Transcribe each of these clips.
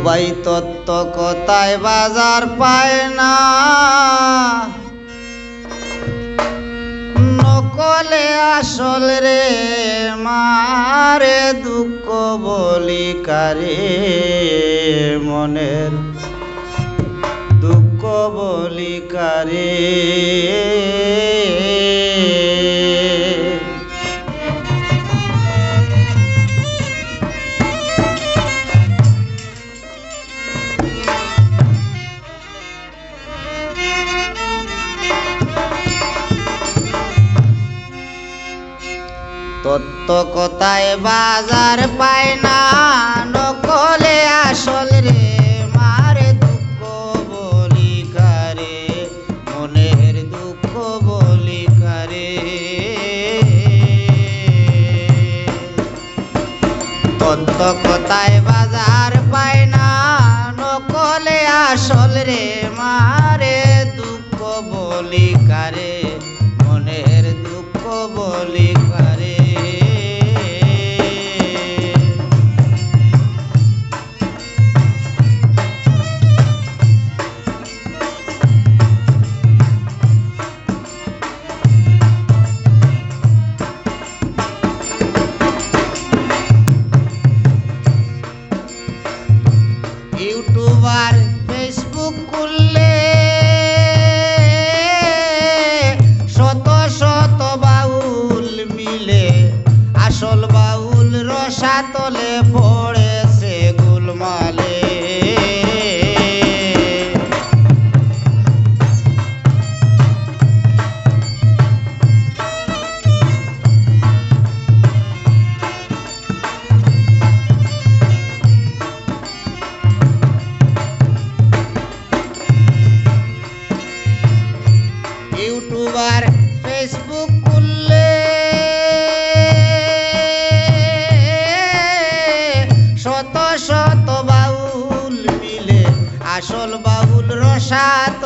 ভাই তত্ত্ব কোথায় বাজার পায় না। নকলে আসল রে, মারে দুঃখ বলি কারে, মনের দুঃখ বলি কারে। তত্ত্ব কোথায় বাজার পায় না, নকলে আসল রে, মারে দুঃখ বলি কারে, মনের দুঃখ বলি কারে। তত্ত্ব কোথায় বাজার পায় না, নকলে আসল রে chato.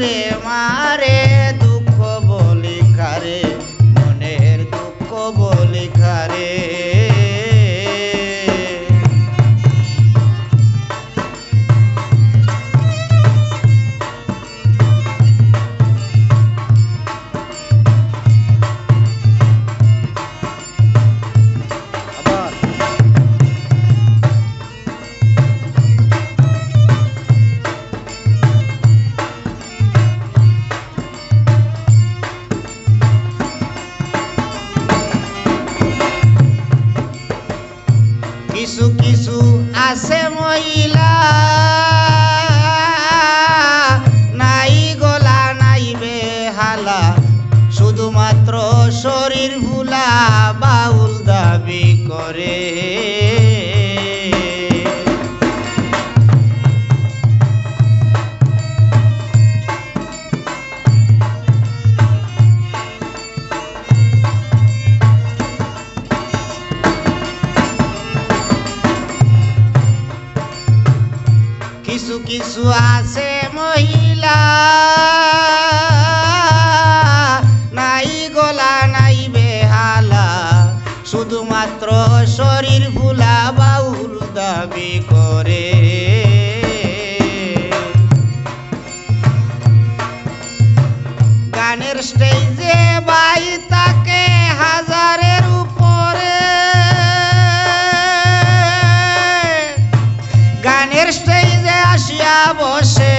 আসল রে আছে মহিলা গানের স্টেজে বাই তাকে হাজারের উপরে। গানের স্টেজে আসিয়া বসে।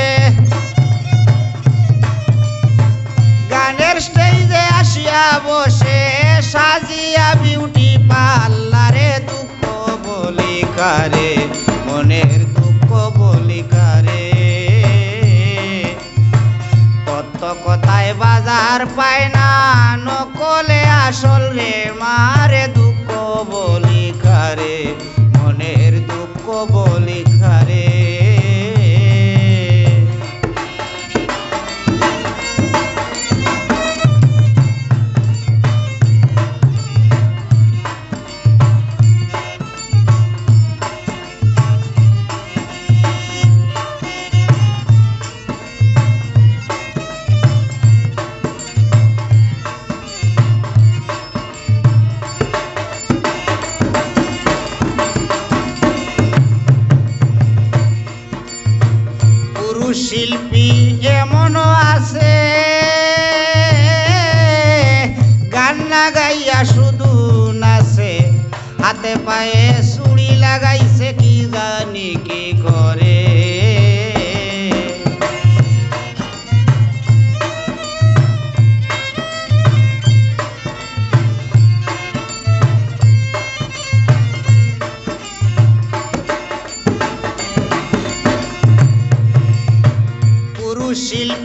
গানের স্টেজে আসিয়া বসে, সাজিয়া বিউটি কারে দুঃখ বলি কারে। বাজার পায় না। নকলে আসল রে মার শিল্পী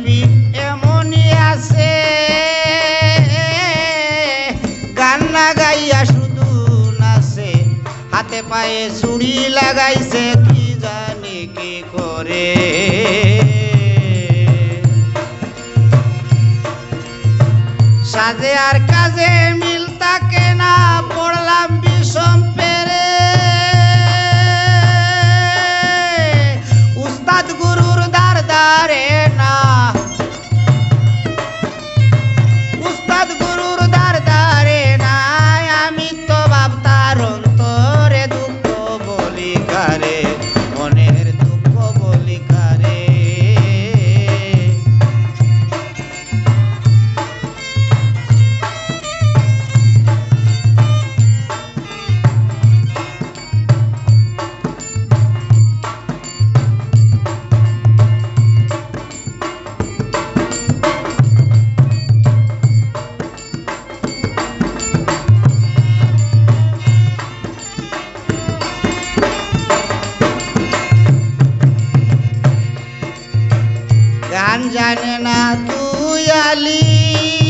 পৃথিবী এমনই আছে। গান লাগাইয়া শুধু নাচে, হাতে পায়ে চুড়ি লাগাইছে, কি জানি কি করে। সাজে আর কাজে মিল থাকে না, পড়লাম বিষম পেরে। উস্তাদ গুরুর দার দারে जानना तू आली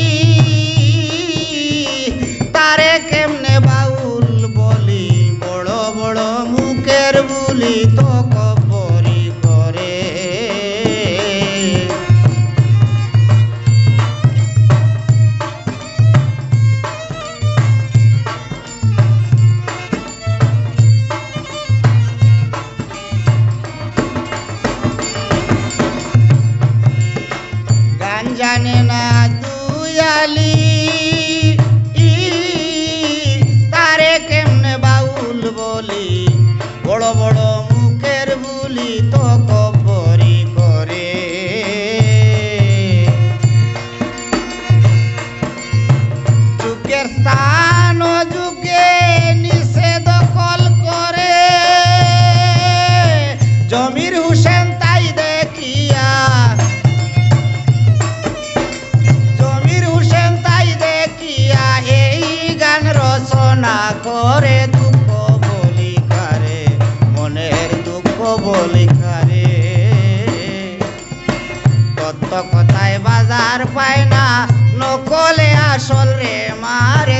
আসল রে মারে